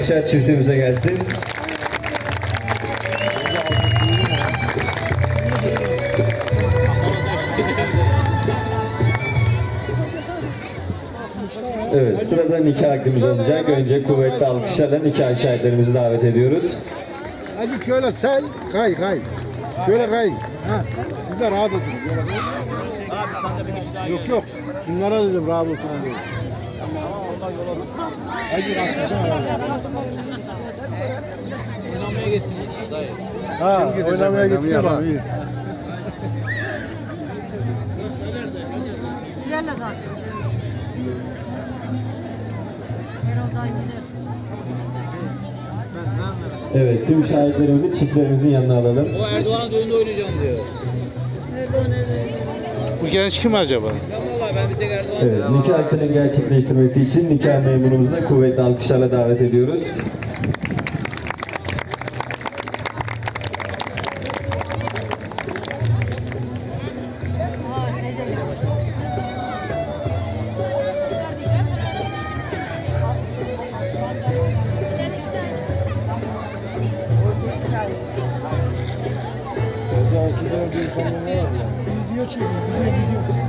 çiftimize gelsin. Evet, sırada nikah akdimiz olacak. Önce kuvvetli alkışlarla nikah şahitlerimizi davet ediyoruz. Hadi şöyle sen kay kay. Şöyle kay. Ha. Bir de rahat otur. Şöyle kay. Yok yok. Bunlara dedim rahat diye. Oynamaya geçsin dayı. Ha, oynamaya gitti bak. Zaten. Erol dayı bilir. Evet, tüm şahitlerimizi çiftlerimizin yanına alalım. O Erdoğan'ın düğünde oynayacağım diyor. Erdoğan evet. Bu genç kim acaba? Ben Evet, nikah akdinin gerçekleştirmesi için nikah memurumuzu da kuvvetli alkışlarla davet ediyoruz. Video çekiyor. Video,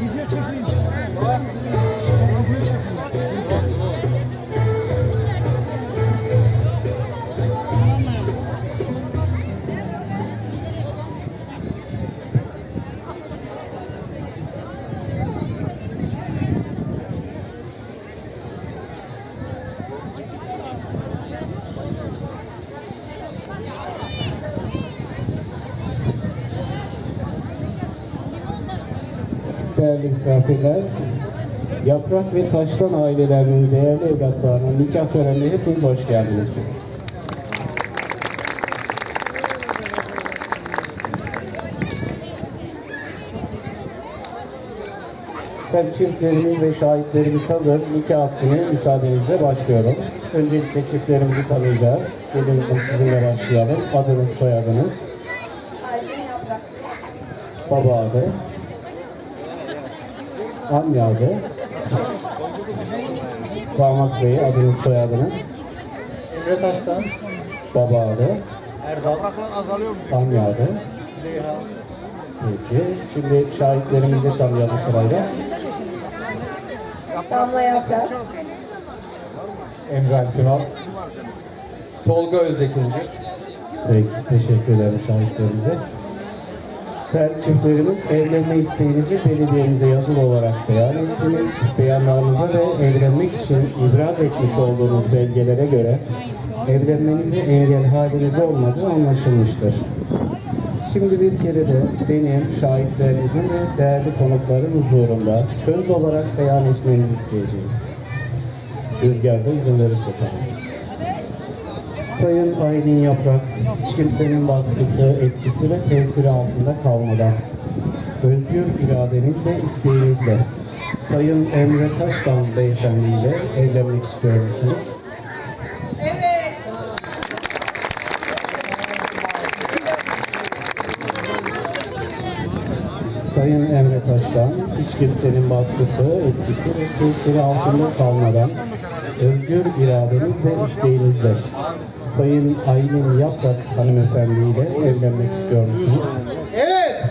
değerli misafirler, Yaprak ve Taştan ailelerinin değerli evlatlarının nikah törenine hepiniz hoş geldiniz. Ben çiftlerimiz ve şahitlerimiz hazır. Nikah hakkını müsaadenizle başlıyorum. Öncelikle çiftlerimizi tanıyacağız. Gelin sizinle başlayalım. Adınız, soyadınız. Baba adı. Anne adı. Damat Bey adınız soyadınız. Emre Taş'tan. Baba adı. Erdal. Anne adı. Peki. Şimdi şahitlerimizi tanıyalım sırayla. Damla Yaprak, Emre Kral. Tolga Özekinci. Peki. Teşekkür ederim şahitlerimize. Her çiftlerimiz evlenme isteğinizi belediyemize yazılı olarak beyan ettiniz. Beyanlarınıza ve evlenmek için ibraz etmiş olduğunuz belgelere göre evlenmenize engel haliniz olmadığı anlaşılmıştır. Şimdi bir kere de benim şahitlerinizin ve değerli konukların huzurunda söz olarak beyan etmenizi isteyeceğim. Rüzgarda izin verirse tabii. Sayın Aylin Yaprak, hiç kimsenin baskısı, etkisi ve tesiri altında kalmadan, özgür iradeniz ve isteğinizle Sayın Emre Taştan Beyefendi ile evlenmek istiyor musunuz? Sayın Emre Taş'tan hiç kimsenin baskısı, etkisi ve tesiri altında kalmadan özgür iradeniz ve isteğinizle Sayın Aylin Yaprak hanımefendi ile evlenmek istiyor musunuz? Evet.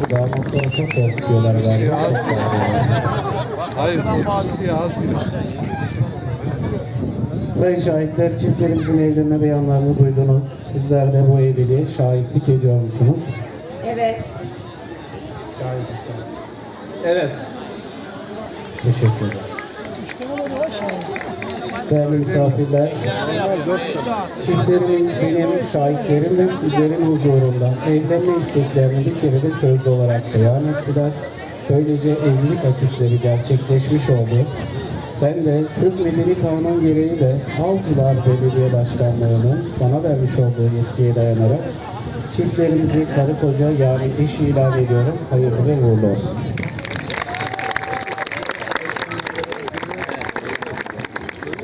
Bu damatlara çok korkuyorlar galiba. Hayır, siyah az bir. Sayın şahitler çiftlerimizin evlenme beyanlarını duydunuz. Sizler de bu evliliğe şahitlik ediyor musunuz? evet. Şahit Evet. Teşekkür ederim. Değerli misafirler, çiftlerimiz benim şahitlerim ve sizlerin huzurunda evlenme isteklerini bir kere de sözlü olarak beyan ettiler. Böylece evlilik akitleri gerçekleşmiş oldu. Ben de Türk Medeni Kanun gereği de Avcılar Belediye Başkanlığı'nın bana vermiş olduğu yetkiye dayanarak çiftlerimizi karı koca yani eş ilan ediyorum. Hayırlı ve uğurlu olsun.